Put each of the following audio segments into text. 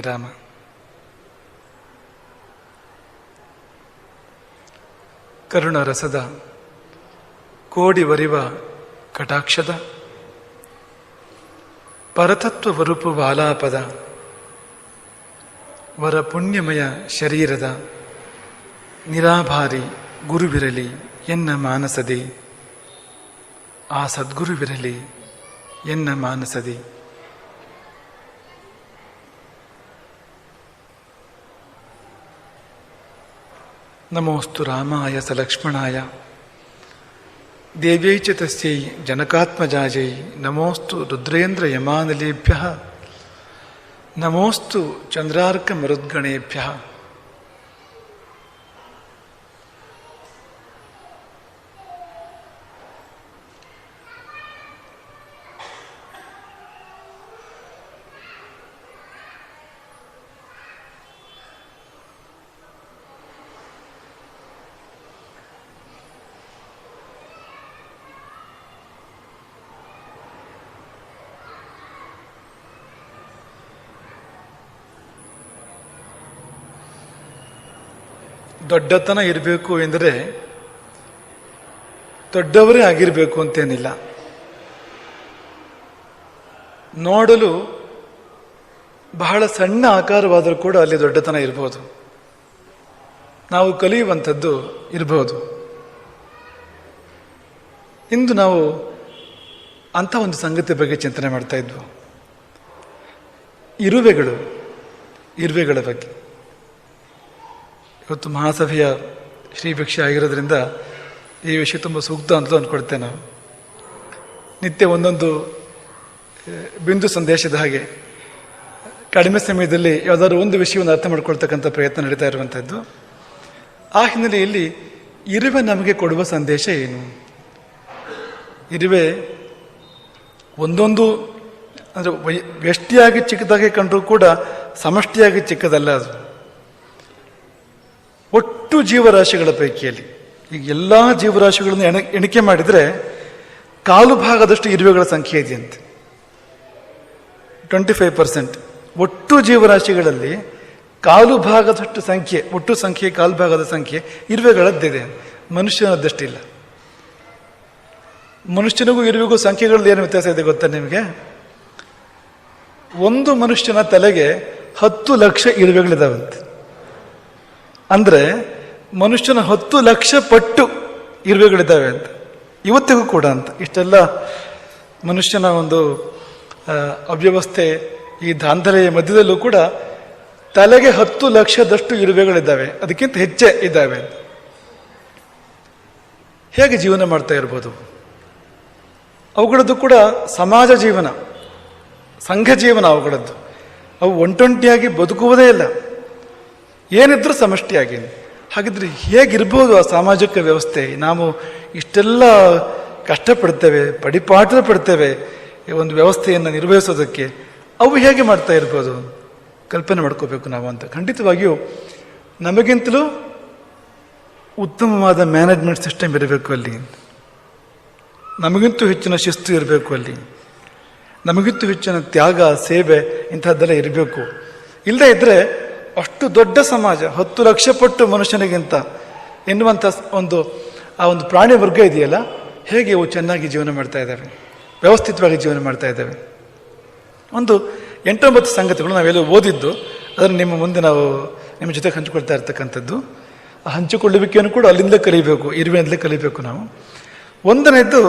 ರಾಮ ಕರುಣರಸದ ಕೋಡಿ ಒರಿವ ಕಟಾಕ್ಷದ ಪರತತ್ವ ವರುಪು ವಾಲಾಪದ ವರ ಪುಣ್ಯಮಯ ಶರೀರದ ನಿರಾಭಾರಿ ಗುರುವಿರಲಿ ಎನ್ನ ಮಾನಸದಿ. ಆ ಸದ್ಗುರುವಿರಲಿ ಎನ್ನ ಮಾನಸದೆ. ನಮೋಸ್ತು ರಾಮಾಯ ಸ ಲಕ್ಷ್ಮಣಾಯ ದೇವೈಚ ತಸ್ಯೈ ಜನಕಾತ್ಮಜಾಜೈ ನಮೋಸ್ತು ರುದ್ರೇಂದ್ರ ಯಮಾನಲೇಭ್ಯ. ನಮೋಸ್ತು ಚಂದ್ರಾರ್ಕ ಮರುದ್ಗಣೇಭ್ಯ ದೊಡ್ಡತನ ಇರಬೇಕು ಎಂದರೆ ದೊಡ್ಡವರೇ ಆಗಿರಬೇಕು ಅಂತೇನಿಲ್ಲ. ನೋಡಲು ಬಹಳ ಸಣ್ಣ ಆಕಾರವಾದರೂ ಕೂಡ ಅಲ್ಲಿ ದೊಡ್ಡತನ ಇರಬಹುದು ನಾವು ಕಲಿಯುವಂಥದ್ದು ಇರಬಹುದು ಇಂದು ನಾವು ಅಂಥ ಒಂದು ಸಂಗತಿ ಬಗ್ಗೆ ಚಿಂತನೆ ಮಾಡ್ತಾ ಇದ್ವು. ಇರುವೆಗಳು, ಇರುವೆಗಳ ಬಗ್ಗೆ. ಇವತ್ತು ಮಹಾಸಭೆಯ ಶ್ರೀಭಿಕ್ಷೆ ಆಗಿರೋದ್ರಿಂದ ಈ ವಿಷಯ ತುಂಬ ಸೂಕ್ತ ಅಂತ ಅಂದ್ಕೊಡ್ತೇನೆ ನಾವು ನಿತ್ಯ ಒಂದೊಂದು ಬಿಂದು ಸಂದೇಶದ ಹಾಗೆ ಕಡಿಮೆ ಸಮಯದಲ್ಲಿ ಯಾವುದಾದ್ರು ಒಂದು ವಿಷಯವನ್ನು ಅರ್ಥ ಮಾಡ್ಕೊಳ್ತಕ್ಕಂಥ ಪ್ರಯತ್ನ ನಡೀತಾ ಇರುವಂಥದ್ದು ಆ ಹಿನ್ನೆಲೆಯಲ್ಲಿ ಇರುವೆ ನಮಗೆ ಕೊಡುವ ಸಂದೇಶ ಏನು? ಇರುವೆ ಒಂದೊಂದು, ಅಂದರೆ ವ್ಯಷ್ಟಿಯಾಗಿ ಚಿಕ್ಕದಾಗಿ ಕಂಡರೂ ಕೂಡ ಸಮಷ್ಟಿಯಾಗಿ ಚಿಕ್ಕದಲ್ಲ ಅದು. ಒಟ್ಟು ಜೀವರಾಶಿಗಳ ಪೈಕಿಯಲ್ಲಿ. ಈಗ ಎಲ್ಲ ಜೀವರಾಶಿಗಳನ್ನು ಎಣ, ಎಣಿಕೆ ಮಾಡಿದರೆ ಕಾಲು ಭಾಗದಷ್ಟು ಇರುವೆಗಳ ಸಂಖ್ಯೆ ಇದೆಯಂತೆ. ಟ್ವೆಂಟಿ ಫೈವ್ ಪರ್ಸೆಂಟ್ ಒಟ್ಟು ಜೀವರಾಶಿಗಳಲ್ಲಿ ಕಾಲು ಭಾಗದಷ್ಟು ಸಂಖ್ಯೆ, ಒಟ್ಟು ಸಂಖ್ಯೆ, ಕಾಲು ಭಾಗದ ಸಂಖ್ಯೆ ಇರುವೆಗಳದ್ದಿದೆ. ಮನುಷ್ಯನದ್ದಷ್ಟಿಲ್ಲ. ಮನುಷ್ಯನಿಗೂ ಇರುವೆಗೂ ಸಂಖ್ಯೆಗಳಲ್ಲಿ ಏನು ವ್ಯತ್ಯಾಸ ಇದೆ ಗೊತ್ತಾ ನಿಮಗೆ? ಒಂದು ಮನುಷ್ಯನ ತಲೆಗೆ ಹತ್ತು ಲಕ್ಷ ಇರುವೆಗಳಿದಾವಂತೆ. ಅಂದ್ರೆ ಮನುಷ್ಯನ ಹತ್ತು ಲಕ್ಷ ಪಟ್ಟು ಇರುವೆಗಳಿದ್ದಾವೆ ಅಂತ. ಇವತ್ತಿಗೂ ಕೂಡ ಅಂತ. ಇಷ್ಟೆಲ್ಲ ಮನುಷ್ಯನ ಒಂದು ಅವ್ಯವಸ್ಥೆ ಈ ದಾಂಧಲೆಯ ಮಧ್ಯದಲ್ಲೂ ಕೂಡ ತಲೆಗೆ ಹತ್ತು ಲಕ್ಷದಷ್ಟು ಇರುವೆಗಳಿದ್ದಾವೆ. ಅದಕ್ಕಿಂತ ಹೆಚ್ಚೆ ಇದ್ದಾವೆ. ಹೇಗೆ ಜೀವನ ಮಾಡ್ತಾ ಇರ್ಬೋದು? ಅವುಗಳದ್ದು ಕೂಡ ಸಮಾಜ ಜೀವನ, ಸಂಘ ಜೀವನ ಅವುಗಳದ್ದು. ಅವು ಒಂಟೊಂಟಿಯಾಗಿ ಬದುಕುವುದೇ ಇಲ್ಲ. ಏನಿದ್ರೂ ಸಮಷ್ಟಿಯಾಗಿ ಹಾಗಿದ್ರೆ ಹೇಗಿರ್ಬೋದು ಆ ಸಾಮಾಜಿಕ ವ್ಯವಸ್ಥೆ? ನಾವು ಇಷ್ಟೆಲ್ಲ ಕಷ್ಟಪಡ್ತೇವೆ ಪಡಿಪಾಠ ಪಡ್ತೇವೆ ಒಂದು ವ್ಯವಸ್ಥೆಯನ್ನು ನಿರ್ವಹಿಸೋದಕ್ಕೆ. ಅವು ಹೇಗೆ ಮಾಡ್ತಾ ಇರ್ಬೋದು? ಕಲ್ಪನೆ ಮಾಡ್ಕೋಬೇಕು ನಾವು ಅಂತ. ಖಂಡಿತವಾಗಿಯೂ ನಮಗಿಂತಲೂ ಉತ್ತಮವಾದ ಮ್ಯಾನೇಜ್ಮೆಂಟ್ ಸಿಸ್ಟಮ್ ಇರಬೇಕು ಅಲ್ಲಿ. ನಮಗಿಂತೂ ಹೆಚ್ಚಿನ ಶಿಸ್ತು ಇರಬೇಕು ಅಲ್ಲಿ. ನಮಗಿಂತೂ ಹೆಚ್ಚಿನ ತ್ಯಾಗ, ಸೇವೆ ಇಂಥದ್ದೆಲ್ಲ ಇರಬೇಕು. ಇಲ್ಲದೇ ಇದ್ದರೆ ಅಷ್ಟು ದೊಡ್ಡ ಸಮಾಜ, ಹತ್ತು ಲಕ್ಷ ಪಟ್ಟು ಮನುಷ್ಯನಿಗಿಂತ ಎನ್ನುವಂಥ ಒಂದು, ಆ ಒಂದು ಪ್ರಾಣಿ ವರ್ಗ ಇದೆಯಲ್ಲ, ಹೇಗೆ ಅವು ಚೆನ್ನಾಗಿ ಜೀವನ ಮಾಡ್ತಾ ಇದ್ದಾವೆ? ವ್ಯವಸ್ಥಿತವಾಗಿ ಜೀವನ ಮಾಡ್ತಾ ಇದ್ದಾವೆ? ಒಂದು ಎಂಟೊಂಬತ್ತು ಸಂಗತಿಗಳು ನಾವೆಲ್ಲ ಓದಿದ್ದು, ಅದನ್ನು ನಿಮ್ಮ ಮುಂದೆ ನಾವು ನಿಮ್ಮ ಜೊತೆ ಹಂಚಿಕೊಳ್ತಾ ಇರ್ತಕ್ಕಂಥದ್ದು. ಆ ಹಂಚಿಕೊಳ್ಳುವಿಕೆಯನ್ನು ಕೂಡ ಅಲ್ಲಿಂದ ಕಲಿಬೇಕು ಇರುವೆಯಿಂದಲೇ ಕಲಿಬೇಕು ನಾವು. ಒಂದನೇದ್ದು,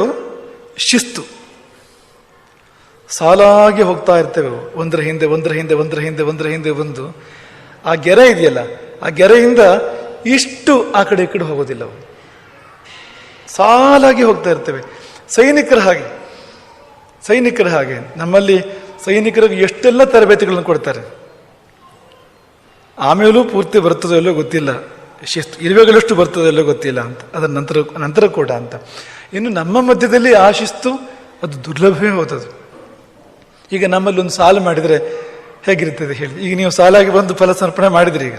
ಶಿಸ್ತು. ಸಾಲಾಗಿ ಹೋಗ್ತಾ ಇರ್ತೇವೆ, ಒಂದರ ಹಿಂದೆ ಒಂದರ ಹಿಂದೆ ಒಂದರ ಹಿಂದೆ ಒಂದರ ಹಿಂದೆ, ಒಂದು. ಆ ಗೆರೆ ಇದೆಯಲ್ಲ, ಆ ಗೆರೆಯಿಂದ ಇಷ್ಟು ಆ ಕಡೆ ಈ ಕಡೆ ಹೋಗೋದಿಲ್ಲ ಅವು ಸಾಲಾಗಿ ಹೋಗ್ತಾ ಇರ್ತೇವೆ. ಸೈನಿಕರ ಹಾಗೆ. ಸೈನಿಕರ ಹಾಗೆ. ನಮ್ಮಲ್ಲಿ ಸೈನಿಕರಿಗೆ ಎಷ್ಟೆಲ್ಲ ತರಬೇತಿಗಳನ್ನು ಕೊಡ್ತಾರೆ. ಆಮೇಲೂ ಪೂರ್ತಿ ಬರ್ತದೋ ಎಲ್ಲೋ ಗೊತ್ತಿಲ್ಲ. ಶಿಸ್ತು ಇರುವೆಗಳಷ್ಟು ಬರ್ತದೋ ಎಲ್ಲೋ ಗೊತ್ತಿಲ್ಲ ಅಂತ. ಅದರ ನಂತರ ನಂತರ ಕೂಡ ಅಂತ. ಇನ್ನು ನಮ್ಮ ಮಧ್ಯದಲ್ಲಿ ಆ ಶಿಸ್ತು ಅದು ದುರ್ಲಭವೇ ಹೋದದು ಈಗ ನಮ್ಮಲ್ಲಿ ಒಂದು ಸಾಲು ಮಾಡಿದರೆ ಹೇಗಿರ್ತದೆ ಹೇಳಿ ಈಗ ನೀವು ಸಾಲಾಗಿ ಬಂದು ಫಲ ಸಮರ್ಪಣೆ ಮಾಡಿದ್ರಿ ಈಗ.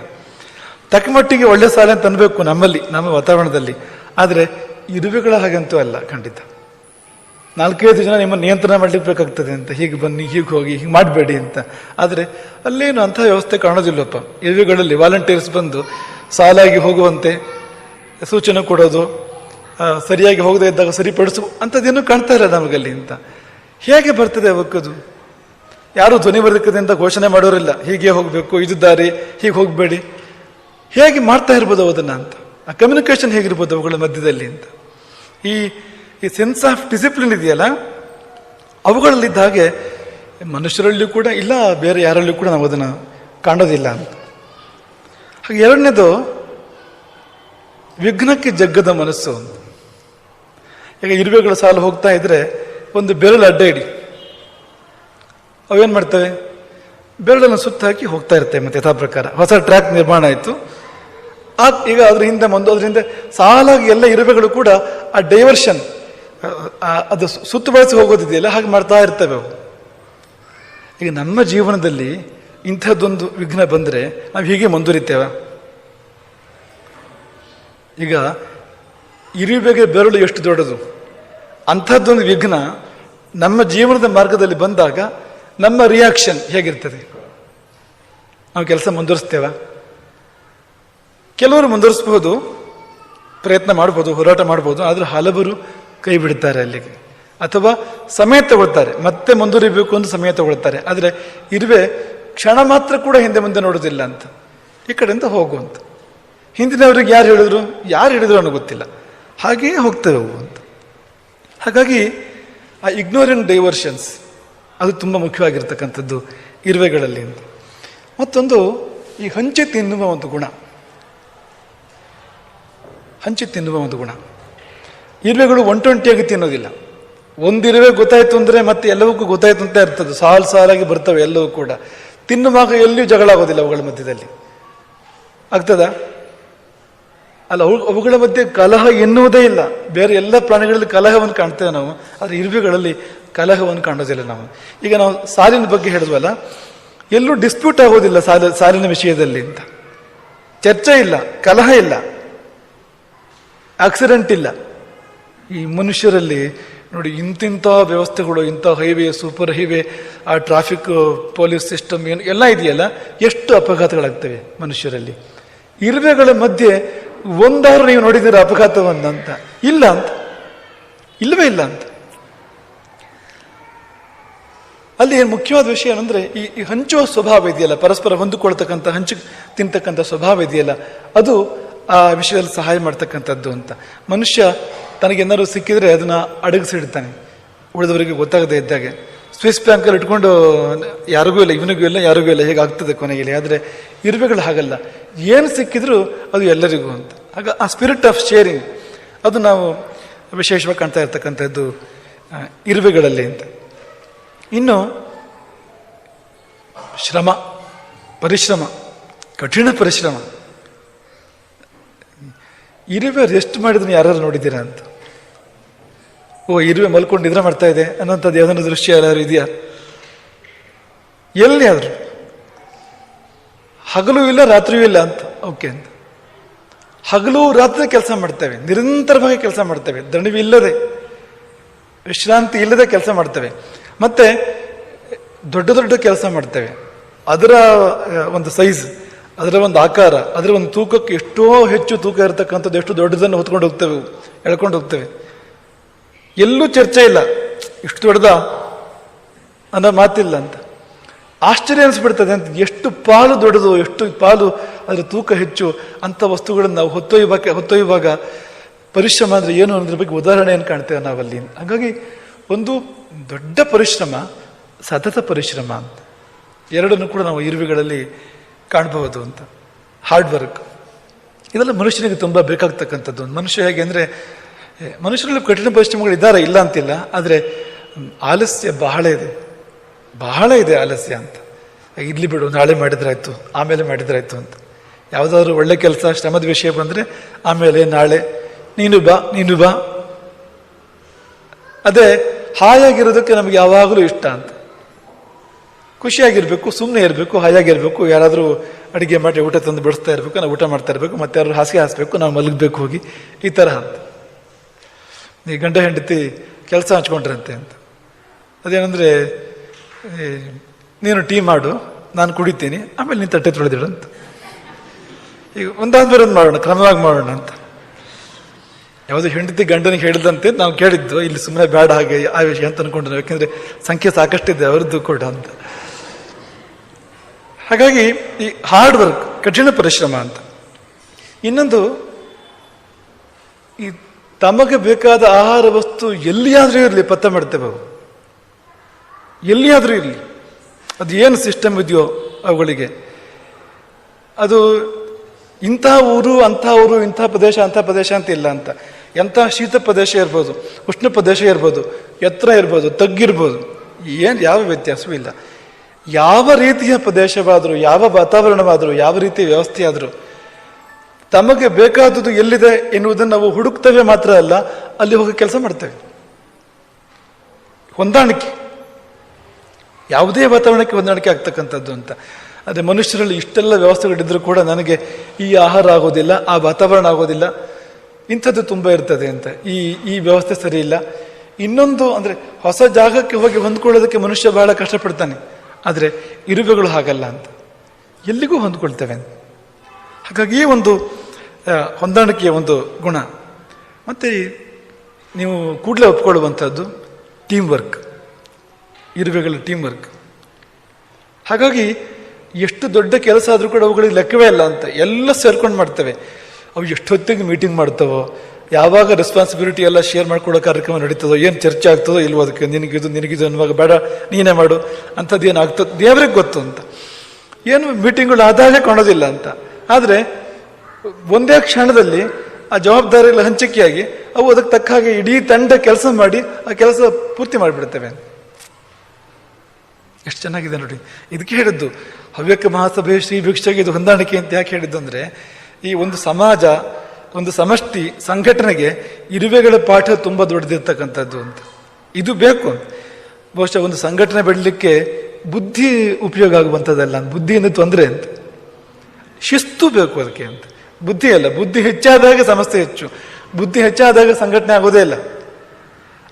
ತಕ್ಕ ಮಟ್ಟಿಗೆ ಒಳ್ಳೆ ಸಾಲ ಅಂತ ಅನ್ಬೇಕು ನಮ್ಮಲ್ಲಿ, ನಮ್ಮ ವಾತಾವರಣದಲ್ಲಿ. ಆದರೆ ಇರುವೆಗಳ ಹಾಗಂತೂ ಅಲ್ಲ, ಖಂಡಿತ. ನಾಲ್ಕೈದು ಜನ ನಿಮ್ಮ ನಿಯಂತ್ರಣ ಮಾಡಲಿಕ್ಕೆ ಬೇಕಾಗ್ತದೆ ಅಂತ, ಹೀಗೆ ಬನ್ನಿ, ಹೀಗೆ ಹೋಗಿ, ಹೀಗೆ ಮಾಡಬೇಡಿ ಅಂತ. ಆದರೆ ಅಲ್ಲೇನು ಅಂತಹ ವ್ಯವಸ್ಥೆ ಕಾಣೋದಿಲ್ಲಪ್ಪ. ಇರುವೆಗಳಲ್ಲಿ ವಾಲಂಟಿಯರ್ಸ್ ಬಂದು ಸಾಲಾಗಿ ಹೋಗುವಂತೆ ಸೂಚನೆ ಕೊಡೋದು ಸರಿಯಾಗಿ ಹೋಗದೇ ಇದ್ದಾಗ ಸರಿಪಡಿಸು ಅಂಥದ್ದೇನು ಕಾಣ್ತಾ ಇಲ್ಲ ನಮಗಲ್ಲಿ ಅಂತ. ಹೇಗೆ ಬರ್ತದೆ ಅವಕ್ಕದು? ಯಾರು ಧ್ವನಿವರ್ಧಕದಿಂದ ಘೋಷಣೆ ಮಾಡೋರಿಲ್ಲ. ಹೀಗೆ ಹೋಗಬೇಕು ಇದು ದಾರಿ ಹೀಗೆ ಹೋಗಬೇಡಿ. ಹೇಗೆ ಮಾಡ್ತಾ ಇರ್ಬೋದು ಅದನ್ನು ಅಂತ? ಆ ಕಮ್ಯುನಿಕೇಶನ್ ಹೇಗಿರ್ಬೋದು ಅವುಗಳ ಮಧ್ಯದಲ್ಲಿ ಅಂತ? ಈ ಈ ಸೆನ್ಸ್ ಆಫ್ ಡಿಸಿಪ್ಲಿನ್ ಇದೆಯಲ್ಲ, ಅವುಗಳಲ್ಲಿದ್ದ ಹಾಗೆ ಮನುಷ್ಯರಲ್ಲಿಯೂ ಕೂಡ ಇಲ್ಲ, ಬೇರೆ ಯಾರಲ್ಲಿಯೂ ಕೂಡ ನಾವು ಅದನ್ನು ಕಾಣೋದಿಲ್ಲ ಅಂತ. ಹಾಗೆ ಎರಡನೇದು, ವಿಘ್ನಕ್ಕೆ ಜಗ್ಗದ ಮನಸ್ಸು ಈಗ ಇರುವೆಗಳ ಸಾಲು ಹೋಗ್ತಾ ಇದ್ರೆ ಒಂದು ಬೆರಳು ಅಡ್ಡ ಇಡಿ ಅವೇನು ಮಾಡ್ತವೆ? ಬೆರಳನ್ನು ಸುತ್ತ ಹಾಕಿ ಹೋಗ್ತಾ ಇರ್ತವೆ ಮತ್ತೆ ಯಥಾ ಪ್ರಕಾರ. ಹೊಸ ಟ್ರ್ಯಾಕ್ ನಿರ್ಮಾಣ ಆಯಿತು. ಆ, ಈಗ ಅದ್ರ ಹಿಂದೆ ಮುಂದೆ ಅದ್ರ ಸಾಲಾಗಿ ಎಲ್ಲ ಇರುವೆಗಳು ಕೂಡ ಆ ಡೈವರ್ಷನ್ ಅದು ಸುತ್ತು ಬಳಸಿ ಹೋಗೋದಿದೆಯಲ್ಲ? ಹಾಗೆ ಮಾಡ್ತಾ ಇರ್ತವೆ ಅವು. ಈಗ ನಮ್ಮ ಜೀವನದಲ್ಲಿ ಇಂಥದ್ದೊಂದು ವಿಘ್ನ ಬಂದರೆ ನಾವು ಹೀಗೆ ಮುಂದುವರಿತೇವೆ. ಈಗ ಇರುವೆಗೆ ಬೆರಳು ಎಷ್ಟು ದೊಡ್ಡದು? ಅಂಥದ್ದೊಂದು ವಿಘ್ನ ನಮ್ಮ ಜೀವನದ ಮಾರ್ಗದಲ್ಲಿ ಬಂದಾಗ ನಮ್ಮ ರಿಯಾಕ್ಷನ್ ಹೇಗಿರ್ತದೆ? ನಾವು ಕೆಲಸ ಮುಂದುವರಿಸ್ತೇವ? ಕೆಲವರು ಮುಂದುವರಿಸಬಹುದು, ಪ್ರಯತ್ನ ಮಾಡ್ಬೋದು, ಹೋರಾಟ ಮಾಡ್ಬೋದು, ಆದರೆ ಹಲವರು ಕೈ ಬಿಡ್ತಾರೆ ಅಲ್ಲಿಗೆ. ಅಥವಾ ಸಮಯ ತಗೊಳ್ತಾರೆ, ಮತ್ತೆ ಮುಂದುವರಿಬೇಕು ಅಂತ ಸಮಯ ತಗೊಳ್ತಾರೆ, ಆದರೆ ಇರುವೆ ಕ್ಷಣ ಮಾತ್ರ ಕೂಡ ಹಿಂದೆ ಮುಂದೆ ನೋಡೋದಿಲ್ಲ ಅಂತ. ಈ ಕಡೆಯಿಂದ ಹೋಗುವಂತ ಹಿಂದಿನವ್ರಿಗೆ ಯಾರು ಹೇಳಿದ್ರು? ಯಾರು ಹೇಳಿದ್ರು ಅನ್ನೋ ಗೊತ್ತಿಲ್ಲ. ಹಾಗೆಯೇ ಹೋಗ್ತೇವೆ ಅಂತ. ಹಾಗಾಗಿ, ಆ ಇಗ್ನೋರಿಂಗ್ ಡೈವರ್ಷನ್ಸ್ ಅದು ತುಂಬ ಮುಖ್ಯವಾಗಿರ್ತಕ್ಕಂಥದ್ದು ಇರುವೆಗಳಲ್ಲಿ ಮತ್ತೊಂದು ಈ ಹಂಚಿ ತಿನ್ನುವ ಒಂದು ಗುಣ. ಹಂಚಿ ತಿನ್ನುವ ಒಂದು ಗುಣ. ಇರುವೆಗಳು ಒಂಟೊಂಟಿಯಾಗಿ ತಿನ್ನೋದಿಲ್ಲ. ಒಂದಿರುವೆ ಗೊತ್ತಾಯಿತು ಅಂದರೆ ಮತ್ತೆ ಎಲ್ಲವಕ್ಕೂ ಗೊತ್ತಾಯ್ತು ಅಂತ ಇರ್ತದೆ. ಸಾಲು ಸಾಲಾಗಿ ಬರ್ತವೆ ಎಲ್ಲವೂ ಕೂಡ. ತಿನ್ನುವಾಗ ಎಲ್ಲಿಯೂ ಜಗಳ ಆಗೋದಿಲ್ಲ ಅವುಗಳ ಮಧ್ಯದಲ್ಲಿ. ಆಗ್ತದ? ಅಲ್ಲ, ಅವು ಅವುಗಳ ಮಧ್ಯೆ ಕಲಹ ಎನ್ನುವುದೇ ಇಲ್ಲ. ಬೇರೆ ಎಲ್ಲ ಪ್ರಾಣಿಗಳಲ್ಲಿ ಕಲಹವನ್ನು ಕಾಣ್ತೇವೆ ನಾವು. ಆದರೆ ಇರುವೆಗಳಲ್ಲಿ ಕಲಹವನ್ನು ಕಾಣೋದಿಲ್ಲ ನಾವು. ಈಗ ನಾವು ಸಾಲಿನ ಬಗ್ಗೆ ಹೇಳಿದ್ವಲ್ಲ, ಎಲ್ಲೂ ಡಿಸ್ಪ್ಯೂಟ್ ಆಗೋದಿಲ್ಲ ಸಾಲ, ಸಾಲಿನ ವಿಷಯದಲ್ಲಿ ಅಂತ. ಚರ್ಚೆ ಇಲ್ಲ, ಕಲಹ ಇಲ್ಲ ಆಕ್ಸಿಡೆಂಟ್ ಇಲ್ಲ. ಈ ಮನುಷ್ಯರಲ್ಲಿ ನೋಡಿ ಇಂತಿಂಥ ವ್ಯವಸ್ಥೆಗಳು, ಇಂಥ ಹೈವೇ ಸೂಪರ್ ಹೈವೇ ಆ ಟ್ರಾಫಿಕ್ ಪೊಲೀಸ್ ಸಿಸ್ಟಮ್ ಏನು ಎಲ್ಲ ಇದೆಯಲ್ಲ, ಎಷ್ಟು ಅಪಘಾತಗಳಾಗ್ತವೆ ಮನುಷ್ಯರಲ್ಲಿ? ಇರುವೆಗಳ ಮಧ್ಯೆ ಒಂದಾರು ನೀವು ನೋಡಿದ್ದೀರ ಅಂತ? ಇಲ್ಲ ಅಂತ. ಇಲ್ಲವೇ ಇಲ್ಲ ಅಂತ. ಅಲ್ಲಿ ಏನು ಮುಖ್ಯವಾದ ವಿಷಯ ಏನಂದ್ರೆ, ಈ ಹಂಚುವ ಸ್ವಭಾವ ಇದೆಯಲ್ಲ, ಪರಸ್ಪರ ಹೊಂದಿಕೊಳ್ತಕ್ಕಂಥ, ಹಂಚು ತಿಂತಕ್ಕಂಥ ಸ್ವಭಾವ ಇದೆಯಲ್ಲ, ಅದು ಆ ವಿಷಯದಲ್ಲಿ ಸಹಾಯ ಮಾಡ್ತಕ್ಕಂಥದ್ದು ಅಂತ. ಮನುಷ್ಯ ತನಗೇನಾದ್ರು ಸಿಕ್ಕಿದ್ರೆ ಅದನ್ನ ಅಡಗಿಸಿಡ್ತಾನೆ. ಉಳಿದವರಿಗೆ ಗೊತ್ತಾಗದೇ ಇದ್ದಾಗೆ. ಸ್ವಿಸ್ ಬ್ಯಾಂಕಲ್ಲಿ ಇಟ್ಕೊಂಡು, ಯಾರಿಗೂ ಇಲ್ಲ, ಇವನಿಗೂ ಇಲ್ಲ, ಯಾರಿಗೂ ಇಲ್ಲ, ಹೇಗಾಗ್ತದೆ ಕೊನೆಗೆ ಆದರೆ, ಇರುವೆಗಳು ಹಾಗಲ್ಲ. ಏನು ಸಿಕ್ಕಿದ್ರೂ ಅದು ಎಲ್ಲರಿಗೂ ಅಂತ. ಆಗ ಆ ಸ್ಪಿರಿಟ್ ಆಫ್ ಶೇರಿಂಗ್ ಅದು ನಾವು ವಿಶೇಷವಾಗಿ ಕಾಣ್ತಾ ಇರ್ತಕ್ಕಂಥದ್ದು ಇರುವೆಗಳಲ್ಲಿ ಅಂತ. ಇನ್ನು ಶ್ರಮ, ಪರಿಶ್ರಮ, ಕಠಿಣ ಪರಿಶ್ರಮ. ಇರುವೆ ರೆಸ್ಟ್ ಮಾಡಿದ್ರು ಯಾರು ನೋಡಿದ್ದೀರಾ ಅಂತ? ಓ, ಇರುವೆ ಮಲ್ಕೊಂಡು ನಿದ್ರೆ ಮಾಡ್ತಾ ಇದೆ ಅನ್ನೋಂಥದ್ದು ಯಾವ್ದಾದ್ರು ದೃಶ್ಯ ಎಲ್ಲಾದ್ರು ಇದೆಯಾ? ಎಲ್ಲಿ ಆದ್ರು. ಹಗಲು ಇಲ್ಲ, ರಾತ್ರಿಯೂ ಇಲ್ಲ ಅಂತ. ಓಕೆ ಅಂತ. ಹಗಲು, ರಾತ್ರಿ ಕೆಲಸ ಮಾಡ್ತೇವೆ. ನಿರಂತರವಾಗಿ ಕೆಲಸ ಮಾಡ್ತೇವೆ. ದಣಿವಿಲ್ಲದೆ, ವಿಶ್ರಾಂತಿ ಇಲ್ಲದೆ ಕೆಲಸ ಮಾಡ್ತೇವೆ. ಮತ್ತೆ ದೊಡ್ಡ ದೊಡ್ಡ ಕೆಲಸ ಮಾಡ್ತೇವೆ. ಅದರ ಒಂದು ಸೈಜ್ ಅದರ ಒಂದು ಆಕಾರ, ಅದರ ಒಂದು ತೂಕಕ್ಕೆ ಎಷ್ಟೋ ಹೆಚ್ಚು ತೂಕ ಇರತಕ್ಕಂಥದ್ದು, ಎಷ್ಟು ದೊಡ್ಡದನ್ನು ಹೊತ್ಕೊಂಡು ಹೋಗ್ತೇವೆ, ಎಳ್ಕೊಂಡು ಹೋಗ್ತೇವೆ. ಎಲ್ಲೂ ಚರ್ಚೆ ಇಲ್ಲ. ಇಷ್ಟು ದೊಡ್ಡದ ಅನ್ನೋ ಮಾತಿಲ್ಲ ಅಂತ. ಆಶ್ಚರ್ಯ ಅನಿಸ್ಬಿಡ್ತದೆ ಅಂತ. ಎಷ್ಟು ಪಾಲು ದೊಡ್ಡದು, ಎಷ್ಟು ಪಾಲು ಅದರ ತೂಕ ಹೆಚ್ಚು, ಅಂಥ ವಸ್ತುಗಳನ್ನು ನಾವು ಹೊತ್ತೊಯ್ಯುವಾಗ ಹೊತ್ತೊಯ್ಯುವಾಗ ಪರಿಶ್ರಮ ಅಂದರೆ ಏನು ಅನ್ನೋದ್ರ ಬಗ್ಗೆ ಉದಾಹರಣೆಯನ್ನು ಕಾಣ್ತೇವೆ ನಾವಲ್ಲಿ. ಹಾಗಾಗಿ ಒಂದು ದೊಡ್ಡ ಪರಿಶ್ರಮ, ಸತತ ಪರಿಶ್ರಮ. ಅಂತ ಎರಡನ್ನು ಕೂಡ ನಾವು ಇರುವೆಗಳಲ್ಲಿ ಕಾಣಬಹುದು ಅಂತ. ಹಾರ್ಡ್ ವರ್ಕ್ ಇದೆಲ್ಲ ಮನುಷ್ಯನಿಗೆ ತುಂಬ ಬೇಕಾಗ್ತಕ್ಕಂಥದ್ದು. ಮನುಷ್ಯ ಹೇಗೆ ಅಂದರೆ ಮನುಷ್ಯರಲ್ಲಿ ಕಠಿಣ ಪರಿಶ್ರಮಗಳು ಇದ್ದಾರೆ ಇಲ್ಲ ಅಂತಿಲ್ಲ, ಆದರೆ ಆಲಸ್ಯ ಬಹಳ ಇದೆ. ಬಹಳ ಇದೆ ಆಲಸ್ಯ ಅಂತ. ಇಲ್ಲಿ ಬಿಡು, ನಾಳೆ ಮಾಡಿದ್ರಾಯ್ತು, ಆಮೇಲೆ ಮಾಡಿದ್ರಾಯ್ತು ಅಂತ. ಯಾವುದಾದ್ರೂ ಒಳ್ಳೆ ಕೆಲಸ, ಶ್ರಮದ ವಿಷಯ ಬಂದರೆ, ಆಮೇಲೆ ನಾಳೆ ನೀನು ಬಾ ನೀನು ಬಾ. ಅದೇ ಹಾಯಾಗಿರೋದಕ್ಕೆ ನಮಗೆ ಯಾವಾಗಲೂ ಇಷ್ಟ ಅಂತ. ಖುಷಿಯಾಗಿರಬೇಕು ಸುಮ್ಮನೆ ಇರಬೇಕು, ಹಾಯಾಗಿರ್ಬೇಕು, ಯಾರಾದರೂ ಅಡುಗೆ ಮಾಡಿ ಊಟ ತಂದು ಬಿಡಿಸ್ತಾ ಇರಬೇಕು, ನಾವು ಊಟ ಮಾಡ್ತಾ ಇರಬೇಕು, ಮತ್ತೆ ಯಾರು ಹಾಸಿಗೆ ಹಾಸ್ಬೇಕು, ನಾವು ಮಲಗಬೇಕು ಹೋಗಿ, ಈ ಥರ ಅಂತ. ಈ ಗಂಡ ಹೆಂಡತಿ ಕೆಲಸ ಹಂಚ್ಕೊಂಡ್ರಂತೆ ಅಂತ. ಅದೇನೆಂದರೆ ನೀನು ಟೀ ಮಾಡು, ನಾನು ಕುಡಿತೀನಿ, ಆಮೇಲೆ ನೀನು ತಟ್ಟೆ ತೊಳೆದಿಡು ಅಂತ. ಈಗ ಒಂದಾದ್ಮೇಲೆ ಒಂದು ಮಾಡೋಣ, ಕ್ರಮವಾಗಿ ಮಾಡೋಣ ಅಂತ. ಯಾವುದೋ ಹೆಂಡತಿ ಗಂಡನಿಗೆ ಹೇಳಿದಂತೆ ನಾವು ಕೇಳಿದ್ದು, ಇಲ್ಲಿ ಸುಮ್ಮನೆ ಬೇಡ ಹಾಗೆ ಆ ವಿಷಯ ಅಂತ ಅನ್ಕೊಂಡು ನಾವು, ಯಾಕೆಂದ್ರೆ ಸಂಖ್ಯೆ ಸಾಕಷ್ಟಿದೆ, ಅವರದ್ದು ಕೂಡ ಅಂತ. ಹಾಗಾಗಿ ಈ ಹಾರ್ಡ್ ವರ್ಕ್ ಕಠಿಣ ಪರಿಶ್ರಮ ಅಂತ. ಇನ್ನೊಂದು, ಈ ತಮಗೆ ಬೇಕಾದ ಆಹಾರ ವಸ್ತು ಎಲ್ಲಿಯಾದರೂ ಇರಲಿ, ಪತ್ತೆ ಮಾಡ್ತೇವೆ ಅವು. ಎಲ್ಲಿಯಾದರೂ ಇರಲಿ. ಅದು ಏನು ಸಿಸ್ಟಮ್ ಇದೆಯೋ ಅವುಗಳಿಗೆ. ಅದು ಇಂಥ ಊರು ಅಂಥ ಊರು ಇಂಥ ಪ್ರದೇಶ ಅಂಥ ಪ್ರದೇಶ ಅಂತ ಇಲ್ಲ ಅಂತ. ಎಂಥ ಶೀತ ಪ್ರದೇಶ ಇರ್ಬೋದು, ಉಷ್ಣ ಪ್ರದೇಶ ಇರ್ಬೋದು, ಎತ್ತರ ಇರ್ಬೋದು, ತಗ್ಗಿರ್ಬೋದು, ಏನು, ಯಾವ ವ್ಯತ್ಯಾಸವೂ ಇಲ್ಲ. ಯಾವ ರೀತಿಯ ಪ್ರದೇಶವಾದರೂ, ಯಾವ ವಾತಾವರಣವಾದರೂ, ಯಾವ ರೀತಿಯ ವ್ಯವಸ್ಥೆಯಾದರೂ, ತಮಗೆ ಬೇಕಾದದ್ದು ಎಲ್ಲಿದೆ ಎನ್ನುವುದನ್ನು ನಾವು ಹುಡುಕ್ತೇವೆ ಮಾತ್ರ ಅಲ್ಲ, ಅಲ್ಲಿ ಹೋಗಿ ಕೆಲಸ ಮಾಡ್ತೇವೆ. ಹೊಂದಾಣಿಕೆ. ಯಾವುದೇ ವಾತಾವರಣಕ್ಕೆ ಹೊಂದಾಣಿಕೆ ಆಗ್ತಕ್ಕಂಥದ್ದು ಅಂತ. ಅದೇ ಮನುಷ್ಯರಲ್ಲಿ ಇಷ್ಟೆಲ್ಲ ವ್ಯವಸ್ಥೆಗಳಿದ್ದರೂ ಕೂಡ ನನಗೆ ಈ ಆಹಾರ ಆಗೋದಿಲ್ಲ, ಆ ವಾತಾವರಣ ಆಗೋದಿಲ್ಲ. ಇಂಥದ್ದು ತುಂಬ ಇರ್ತದೆ ಅಂತ. ಈ ಈ ವ್ಯವಸ್ಥೆ ಸರಿ ಇಲ್ಲ. ಇನ್ನೊಂದು ಅಂದರೆ ಹೊಸ ಜಾಗಕ್ಕೆ ಹೋಗಿ ಹೊಂದ್ಕೊಳ್ಳೋದಕ್ಕೆ ಮನುಷ್ಯ ಬಹಳ ಕಷ್ಟಪಡ್ತಾನೆ. ಆದರೆ ಇರುವೆಗಳು ಹಾಗಲ್ಲ ಅಂತ. ಎಲ್ಲಿಗೂ ಹೊಂದ್ಕೊಳ್ತೇವೆ ಅಂತ. ಹಾಗಾಗಿ ಒಂದು ಹೊಂದಾಣಿಕೆಯ ಒಂದು ಗುಣ. ಮತ್ತು ನೀವು ಕೂಡಲೇ ಒಪ್ಕೊಳ್ಳುವಂಥದ್ದು ಟೀಮ್ ವರ್ಕ್ ಇರುವೆಗಳ ಟೀಮ್ ವರ್ಕ್ ಹಾಗಾಗಿ ಎಷ್ಟು ದೊಡ್ಡ ಕೆಲಸ ಆದರೂ ಕೂಡ ಅವುಗಳಿಗೆ ಲೆಕ್ಕವೇ ಇಲ್ಲ ಅಂತ. ಎಲ್ಲ ಸೇರ್ಕೊಂಡು ಮಾಡ್ತವೆ. ಅವು ಎಷ್ಟೊತ್ತಿಗೆ ಮೀಟಿಂಗ್ ಮಾಡ್ತಾವೋ, ಯಾವಾಗ ರೆಸ್ಪಾನ್ಸಿಬಿಲಿಟಿ ಎಲ್ಲ ಶೇರ್ ಮಾಡ್ಕೊಳ್ಳೋ ಕಾರ್ಯಕ್ರಮ ನಡೀತದೋ, ಏನು ಚರ್ಚೆ ಆಗ್ತದೋ ಇಲ್ವೋ ಅದಕ್ಕೆ, ನಿನಗಿದು ನಿನಗಿದು ಅನ್ನುವಾಗ, ಬೇಡ, ನೀನೇ ಮಾಡು, ಅಂಥದ್ದು ಏನು ಆಗ್ತದೆ ದೇವರಿಗೆ ಗೊತ್ತು ಅಂತ. ಏನು ಮೀಟಿಂಗ್ಗಳು ಆದಾಗೆ ಕಾಣೋದಿಲ್ಲ ಅಂತ. ಆದರೆ, ಒಂದೇ ಕ್ಷಣದಲ್ಲಿ ಆ ಜವಾಬ್ದಾರಿಗಳ ಹಂಚಿಕೆಯಾಗಿ, ಅವು ಅದಕ್ಕೆ ತಕ್ಕ ಹಾಗೆ ಇಡೀ ತಂಡ ಕೆಲಸ ಮಾಡಿ, ಆ ಕೆಲಸ ಪೂರ್ತಿ ಮಾಡಿಬಿಡ್ತೇವೆ. ಎಷ್ಟು ಚೆನ್ನಾಗಿದೆ ನೋಡಿ. ಇದಕ್ಕೆ ಹೇಳಿದ್ದು ಹವ್ಯಕ ಮಹಾಸಭೆ ಶ್ರೀ ಭಿಕ್ಷೆಗೆ ಇದು ಹೊಂದಾಣಿಕೆ ಅಂತ ಯಾಕೆ ಹೇಳಿದ್ದು ಅಂದರೆ ಈ ಒಂದು ಸಮಾಜ, ಒಂದು ಸಮಷ್ಟಿ ಸಂಘಟನೆಗೆ ಇರುವೆಗಳ ಪಾಠ ತುಂಬ ದೊಡ್ಡದಿರ್ತಕ್ಕಂಥದ್ದು ಅಂತ. ಇದು ಬೇಕು ಬಹುಶಃ ಒಂದು ಸಂಘಟನೆ ಬೆಳಲಿಕ್ಕೆ ಬುದ್ಧಿ ಉಪಯೋಗ ಆಗುವಂಥದ್ದಲ್ಲ ಬುದ್ಧಿಯಿಂದ ತೊಂದರೆ ಅಂತ. ಶಿಸ್ತು ಬೇಕು ಅದಕ್ಕೆ ಅಂತ. ಬುದ್ಧಿ ಅಲ್ಲ, ಬುದ್ಧಿ ಹೆಚ್ಚಾದಾಗ ಸಮಸ್ಯೆ ಹೆಚ್ಚು. ಬುದ್ಧಿ ಹೆಚ್ಚಾದಾಗ ಸಂಘಟನೆ ಆಗೋದೇ ಇಲ್ಲ.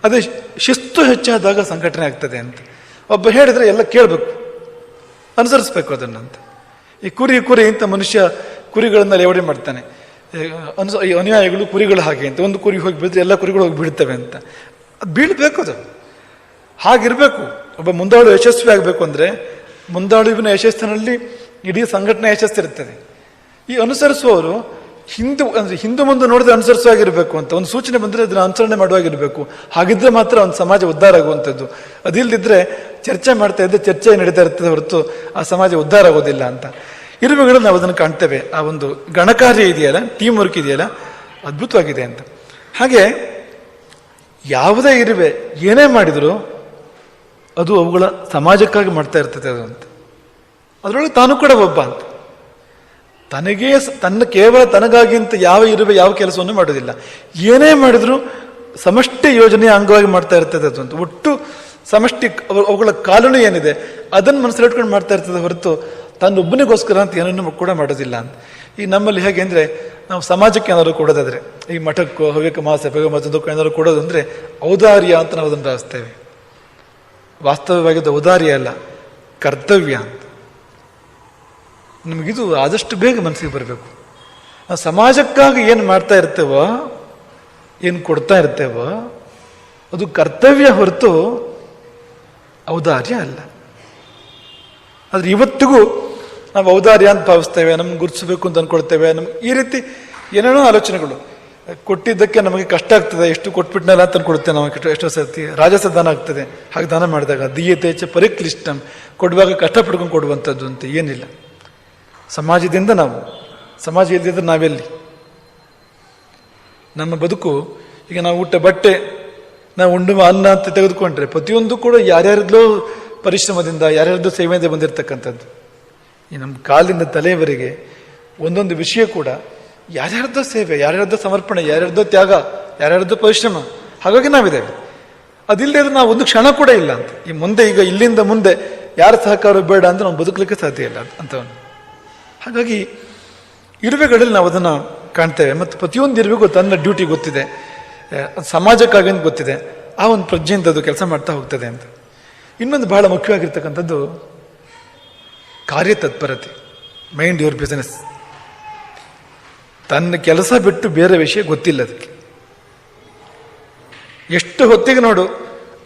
ಅದೇ ಶಿಸ್ತು ಹೆಚ್ಚಾದಾಗ ಸಂಘಟನೆ ಆಗ್ತದೆ ಅಂತ. ಒಬ್ಬ ಹೇಳಿದ್ರೆ ಎಲ್ಲ ಕೇಳಬೇಕು. ಅನುಸರಿಸ್ಬೇಕು ಅದನ್ನಂತ ಈ ಕುರಿ ಕುರಿ ಅಂತ ಮನುಷ್ಯ ಕುರಿಗಳನ್ನ ಲೇವಡಿ ಮಾಡ್ತಾನೆ. ಅನ್ಸ ಅನುಯಾಯಿಗಳು ಕುರಿಗಳು ಹಾಗೆ ಅಂತ. ಒಂದು ಕುರಿ ಹೋಗಿ ಬಿದ್ದರೆ ಎಲ್ಲ ಕುರಿಗಳು ಹೋಗಿ ಬೀಳ್ತವೆ ಅಂತ. ಅದು ಬೀಳ್ಬೇಕು ಅದು. ಹಾಗಿರ್ಬೇಕು. ಒಬ್ಬ ಮುಂದಾಳು ಯಶಸ್ವಿ ಆಗಬೇಕು ಅಂದರೆ ಮುಂದಾಳುವಿನ ಯಶಸ್ಸಿನಲ್ಲಿ ಇಡೀ ಸಂಘಟನೆ ಯಶಸ್ಸಿರುತ್ತದೆ. ಈ ಅನುಸರಿಸುವವರು ಹಿಂದೂ, ಅಂದರೆ ಹಿಂದೂ ಮುಂದೆ ನೋಡಿದ್ರೆ ಅನುಸರಿಸುವಾಗಿರಬೇಕು ಅಂತ. ಒಂದು ಸೂಚನೆ ಬಂದರೆ ಅದನ್ನು ಅನುಸರಣೆ ಮಾಡುವಾಗಿರಬೇಕು ಹಾಗಿದ್ರೆ ಮಾತ್ರ ಒಂದು ಸಮಾಜ ಉದ್ಧಾರ ಆಗುವಂಥದ್ದು. ಅದಿಲ್ಲದಿದ್ದರೆ ಚರ್ಚೆ ಮಾಡ್ತಾ ಇದ್ದರೆ ಚರ್ಚೆ ನಡೀತಾ ಇರ್ತದೆ ಹೊರತು ಆ ಸಮಾಜ ಉದ್ಧಾರ ಆಗೋದಿಲ್ಲ ಅಂತ. ಇರುವೆಗಳು ನಾವು ಅದನ್ನು ಕಾಣ್ತೇವೆ. ಆ ಒಂದು ಗಣಕಾರ್ಯ ಇದೆಯಲ್ಲ ಟೀಮ್ ವರ್ಕ್ ಇದೆಯಲ್ಲ, ಅದ್ಭುತವಾಗಿದೆ ಅಂತ. ಹಾಗೆ ಯಾವುದೇ ಇರುವೆ ಏನೇ ಮಾಡಿದ್ರು ಅದು ಅವುಗಳ ಸಮಾಜಕ್ಕಾಗಿ ಮಾಡ್ತಾ ಇರ್ತದೆ ಅದು ಅಂತ. ಅದರೊಳಗೆ ತಾನು ಕೂಡ ಒಬ್ಬ ಅಂತ. ತನಗೇ ತನ್ನ ಕೇವಲ ತನಗಾಗಿ ಅಂತ ಯಾವ ಇರುವೆ ಯಾವ ಕೆಲಸವನ್ನು ಮಾಡೋದಿಲ್ಲ ಏನೇ ಮಾಡಿದ್ರು ಸಮಷ್ಟಿ ಯೋಜನೆಯ ಅಂಗವಾಗಿ ಮಾಡ್ತಾ ಇರ್ತದೆ ಅದು ಅಂತ. ಒಟ್ಟು ಸಮಷ್ಟಿ ಅವ- ಅವುಗಳ ಕಾಲನು ಏನಿದೆ, ಅದನ್ನು ಮನಸ್ಸಲ್ಲಿಟ್ಕೊಂಡು ಮಾಡ್ತಾ ಇರ್ತದೆ ಹೊರತು ತನ್ನೊಬ್ಬನಿಗೋಸ್ಕರ ಅಂತ ಏನನ್ನು ಕೂಡ ಮಾಡೋದಿಲ್ಲ ಅಂತ. ಈ ನಮ್ಮಲ್ಲಿ ಹೇಗೆ ಅಂದರೆ, ನಾವು ಸಮಾಜಕ್ಕೆ ಏನಾದರೂ ಕೊಡೋದಾದರೆ, ಈ ಮಠಕ್ಕೋ, ಹವ್ಯಕ ಮಾಸ ಏನಾದ್ರು ಕೊಡೋದು ಅಂದರೆ, ಔದಾರ್ಯ ಅಂತ ನಾವು ಅದನ್ನು ಭಾವಿಸ್ತೇವೆ ವಾಸ್ತವವಾಗಿ ಅದು ಔದಾರ್ಯ ಅಲ್ಲ, ಕರ್ತವ್ಯ ಅಂತ. ನಮಗಿದು ಆದಷ್ಟು ಬೇಗ ಮನಸ್ಸಿಗೆ ಬರಬೇಕು. ನಾವು ಸಮಾಜಕ್ಕಾಗಿ ಏನು ಮಾಡ್ತಾ ಇರ್ತೇವೋ, ಏನು ಕೊಡ್ತಾ ಇರ್ತೇವೋ, ಅದು ಕರ್ತವ್ಯ ಹೊರತು ಔದಾರ್ಯ ಅಲ್ಲ. ಆದ್ರೆ ಇವತ್ತಿಗೂ ನಾವು ಔದಾರ್ಯ ಅಂತ ಭಾವಿಸ್ತೇವೆ, ನಮ್ಗೆ ಗುರುತಿಸಬೇಕು ಅಂತ ಅನ್ಕೊಳ್ತೇವೆ, ನಮ್ಗೆ ಈ ರೀತಿ ಏನೇನೋ ಆಲೋಚನೆಗಳು. ಕೊಟ್ಟಿದ್ದಕ್ಕೆ ನಮಗೆ ಕಷ್ಟ ಆಗ್ತದೆ, ಎಷ್ಟು ಕೊಟ್ಬಿಟ್ಟನಲ್ಲ ಅಂತ ಅನ್ಕೊಳ್ತೇವೆ ನಾವು, ಎಷ್ಟೋ ಸರ್ತಿ. ರಾಜಸ ದಾನ ಆಗ್ತದೆ. ಹಾಗೆ ದಾನ ಮಾಡಿದಾಗ ದೀಯತೇಚ ಪರಿಕ್ಲಿಷ್ಟಂ. ಕೊಡುವಾಗ ಕಷ್ಟ ಪಡ್ಕೊಂಡು ಕೊಡುವಂಥದ್ದು ಅಂತ ಏನಿಲ್ಲ. ಸಮಾಜದಿಂದ ನಾವು, ಸಮಾಜ ಇಲ್ಲದಿದ್ದರೆ ನಾವೆಲ್ಲಿ? ನಮ್ಮ ಬದುಕು, ಈಗ ನಾವು ಊಟ ಬಟ್ಟೆ, ನಾವು ಉಣ್ಣುವ ಅನ್ನ ಅಂತ ತೆಗೆದುಕೊಂಡ್ರೆ ಪ್ರತಿಯೊಂದು ಕೂಡ ಯಾರ್ಯಾರದೋ ಪರಿಶ್ರಮದಿಂದ ಯಾರ್ಯಾರ್ದು ಸೇವೆಯಿಂದ ಬಂದಿರತಕ್ಕಂಥದ್ದು. ಈ ನಮ್ಮ ಕಾಲಿಂದ ತಲೆಯವರೆಗೆ ಒಂದೊಂದು ವಿಷಯ ಕೂಡ ಯಾರ್ಯಾರ್ದೋ ಸೇವೆ ಯಾರ್ಯಾರ್ದೋ ಸಮರ್ಪಣೆ ಯಾರ್ಯಾರ್ದೋ ತ್ಯಾಗ ಯಾರ್ಯಾರ್ದೋ ಪರಿಶ್ರಮ, ಹಾಗಾಗಿ ನಾವಿದ್ದೇವೆ. ಅದಿಲ್ಲದೆ ನಾವು ಒಂದು ಕ್ಷಣ ಕೂಡ ಇಲ್ಲ ಅಂತ. ಈ ಮುಂದೆ ಈಗ ಇಲ್ಲಿಂದ ಮುಂದೆ ಯಾರ ಸಹಕಾರ ಬೇಡ ಅಂತ ನಾವು ಬದುಕಲಿಕ್ಕೆ ಸಾಧ್ಯ ಇಲ್ಲ ಅಂತವನು. ಹಾಗಾಗಿ ಇರುವೆಗಳಲ್ಲಿ ನಾವು ಅದನ್ನು ಕಾಣ್ತೇವೆ ಮತ್ತು ಪ್ರತಿಯೊಂದು ಇರುವೆಗೂ ತನ್ನ ಡ್ಯೂಟಿ ಗೊತ್ತಿದೆ. ಸಮಾಜಕ್ಕಾಗಿ ಅಂತ ಗೊತ್ತಿದೆ. ಆ ಒಂದು ಪ್ರಜ್ಞೆಯಿಂದ ಅದು ಕೆಲಸ ಮಾಡ್ತಾ ಹೋಗ್ತದೆ ಅಂತ. ಇನ್ನೊಂದು ಬಹಳ ಮುಖ್ಯವಾಗಿರ್ತಕ್ಕಂಥದ್ದು ಕಾರ್ಯತತ್ಪರತೆ ಮೈಂಡ್ ಯುವರ್ ಬಿಸ್ನೆಸ್ ತನ್ನ ಕೆಲಸ ಬಿಟ್ಟು ಬೇರೆ ವಿಷಯ ಗೊತ್ತಿಲ್ಲ ಅದಕ್ಕೆ. ಎಷ್ಟು ಹೊತ್ತಿಗೆ ನೋಡು,